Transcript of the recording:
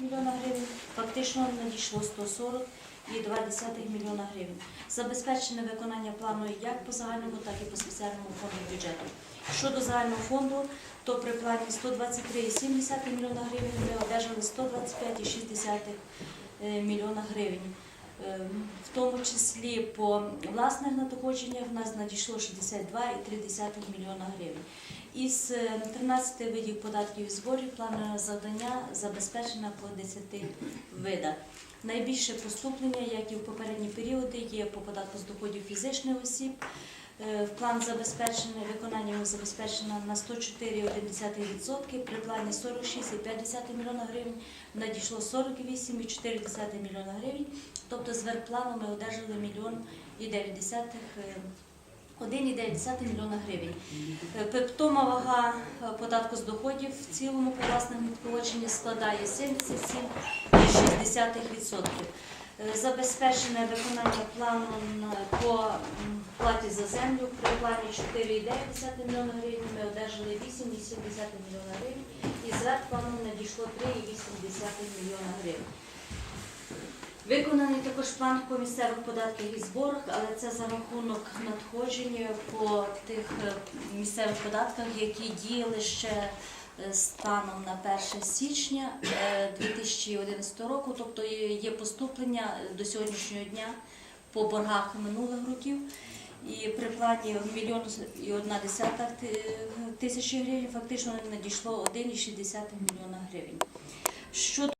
мільйона гривень, фактично надійшло 140 і 2 мільйона гривень. Забезпечене виконання плану як по загальному, так і по спеціальному фонду бюджету. Щодо загального фонду, то при плані 123,7 мільйона гривень ми одержали 125,6 млн. Е, В тому числі по власних надходженнях в нас надійшло 62,3 мільйона гривень. Із е, 13 видів податків і зборів планове завдання забезпечено по 10 видах. Найбільше поступлення, як і в попередні періоди, є по податку з доходів фізичних осіб. Е, В план забезпечення виконання забезпечено на 104,1%, при плані 46,5 мільйона гривень надійшло 48,4 мільйона гривень. Тобто зверх плану ми одержали мільйон і 9 десятих, е, 1,9 мільйона гривень. Е, Пептома вага е, податку з доходів в цілому по власному надходженні складає 77,6%. Е, Забезпечене виконання плану по платі за землю при плані 4,9 мільйона гривень ми одержали 8,7 мільйона гривень і зверх плану надійшло 3,8 мільйона гривень. Виконаний також план по місцевих податках і зборах, але це за рахунок надходження по тих е, місцевих податках, які діяли ще е, станом на 1 січня е, 2011 року. Тобто є поступлення до сьогоднішнього дня по боргах минулих років. І при плані мільйон і одна десята ти- тисячі гривень фактично надійшло 1,6 мільйона гривень. Щодо